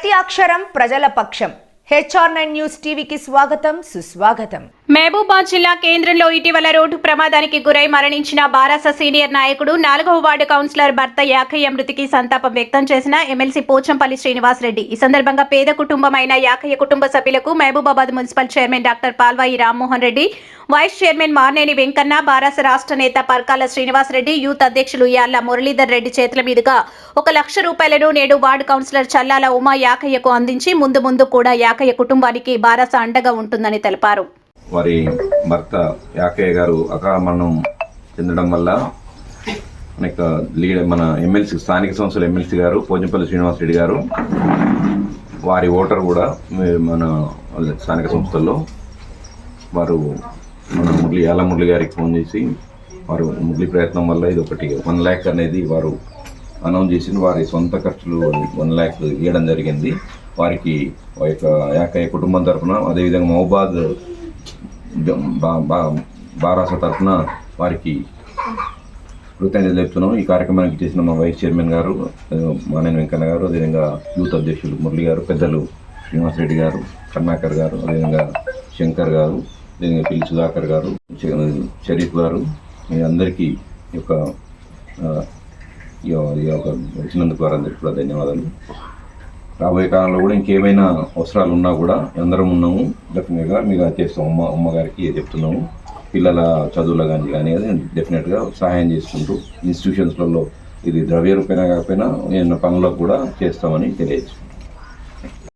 ప్రతి అక్షరం ప్రజల పక్షం. హెచ్ఆర్ నైన్ న్యూస్ టీవీకి స్వాగతం సుస్వాగతం. మహబూబాద్ జిల్లా కేంద్రంలో ఇటీవల రోడ్డు ప్రమాదానికి గురై మరణించిన బారాస సీనియర్ నాయకుడు నాలుగవ వార్డు కౌన్సిలర్ భర్త యాకయ్య మృతికి సంతాపం వ్యక్తం చేసిన ఎమ్మెల్సీ పోచంపల్లి శ్రీనివాస్ రెడ్డి. ఈ సందర్భంగా పేద కుటుంబమైన యాకయ్య కుటుంబ సభ్యులకు Mahabubabad municipal chairman doctor Palvai Rammohan Reddy vice chairman Marneni Venkanna Bharasa రాష్ట్ర నేత పర్కాల శ్రీనివాస్ రెడ్డి యూత్ అధ్యక్షులు యాళ్ళ మురళీధర్ రెడ్డి చేతుల మీదుగా ఒక లక్ష రూపాయలను నేడు వార్డు కౌన్సిలర్ చల్లాల ఉమా యాకయ్యకు అందించి ముందు ముందు కూడా యాకయ్య కుటుంబానికి బారస అండగా ఉంటుందని తెలిపారు. వారి భర్త యాకయ్య గారు అకాల మరణం చెందడం వల్ల అనేక లీడర్ మన ఎమ్మెల్సీ స్థానిక సంస్థల ఎమ్మెల్సీ గారు పోజంపల్లి శ్రీనివాస్ రెడ్డి గారు వారి ఓటర్ కూడా మన స్థానిక సంస్థల్లో వారు మన మురళి యాల మురళి గారికి ఫోన్ చేసి వారు మురళి ప్రయత్నం వల్ల ఇది ఒకటి వన్ ల్యాక్ అనేది వారు అనౌన్స్ చేసి వారి సొంత ఖర్చులు వన్ ల్యాక్ ఇవ్వడం జరిగింది. వారికి యొక్క యాకయ్య కుటుంబం తరఫున అదేవిధంగా మహబాద్ బా- బా- బారాస తరఫున వారికి కృతజ్ఞతలు చెప్తున్నాం ఈ కార్యక్రమానికి చేసిన మా వైస్ చైర్మన్ గారు మానేని వెంకన్న గారు అదేవిధంగా యూత్ అధ్యక్షులు మురళి గారు పెద్దలు శ్రీనివాసరెడ్డి గారు కర్ణాకర్ గారు అదేవిధంగా శంకర్ గారు అదేవిధంగా పిల్లి సుధాకర్ గారు షరీఫ్ గారు మీ అందరికీ ఈ యొక్క ఈ ఈ యొక్క వచ్చినందుకు వారందరికీ కూడా ధన్యవాదాలు. రాబోయే కాలంలో కూడా ఇంకేమైనా అవసరాలు ఉన్నా కూడా అందరం ఉన్నాము. డెఫినెట్గా మీకు అది చేస్తాం. అమ్మ అమ్మగారికి చెప్తున్నాము. పిల్లల చదువుల కానీ కానీ అది డెఫినెట్గా సహాయం చేసుకుంటూ ఇన్స్టిట్యూషన్స్లలో ఇది ద్రవ్య రూపేణా కాకపోయినా ఏమైనా పనులకు కూడా చేస్తామని తెలియచ్చు